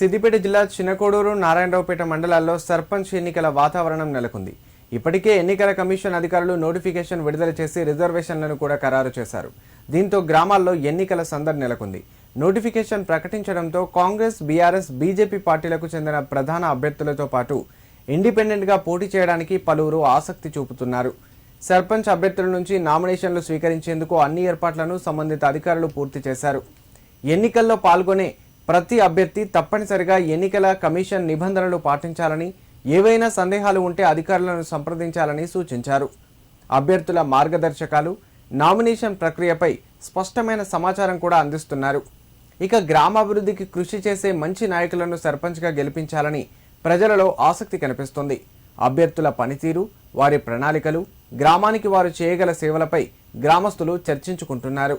సిద్దిపేట జిల్లా చిన్నకోడూరు నారాయణరావుపేట మండలాల్లో సర్పంచ్ ఎన్నికల వాతావరణం నెలకొంది. ఇప్పటికే ఎన్నికల కమిషన్ అధికారులు నోటిఫికేషన్ విడుదల చేసి రిజర్వేషన్లను కూడా ఖరారు చేశారు. దీంతో గ్రామాల్లో ఎన్నికల సందడి నెలకొంది. నోటిఫికేషన్ ప్రకటించడంతో కాంగ్రెస్ బీఆర్ఎస్ బీజేపీ పార్టీలకు చెందిన ప్రధాన అభ్యర్థులతో పాటు ఇండిపెండెంట్గా పోటీ చేయడానికి పలువురు ఆసక్తి చూపుతున్నారు. సర్పంచ్ అభ్యర్థుల నుంచి నామినేషన్లు స్వీకరించేందుకు అన్ని ఏర్పాట్లను సంబంధిత అధికారులు పూర్తి చేశారు. ఎన్నికల్లో పాల్గొనే ప్రతి అభ్యర్థి తప్పనిసరిగా ఎన్నికల కమిషన్ నిబంధనలు పాటించాలని ఏవైనా సందేహాలు ఉంటే అధికారులను సంప్రదించాలని సూచించారు. అభ్యర్థుల మార్గదర్శకాలు నామినేషన్ ప్రక్రియపై స్పష్టమైన సమాచారం కూడా అందిస్తున్నారు. ఇక గ్రామాభివృద్ధికి కృషి చేసే మంచి నాయకులను సర్పంచ్గా గెలిపించాలని ప్రజలలో ఆసక్తి కనిపిస్తుంది. అభ్యర్థుల పనితీరు వారి ప్రణాళికలు గ్రామానికి వారు చేయగల సేవలపై గ్రామస్తులు చర్చించుకుంటున్నారు.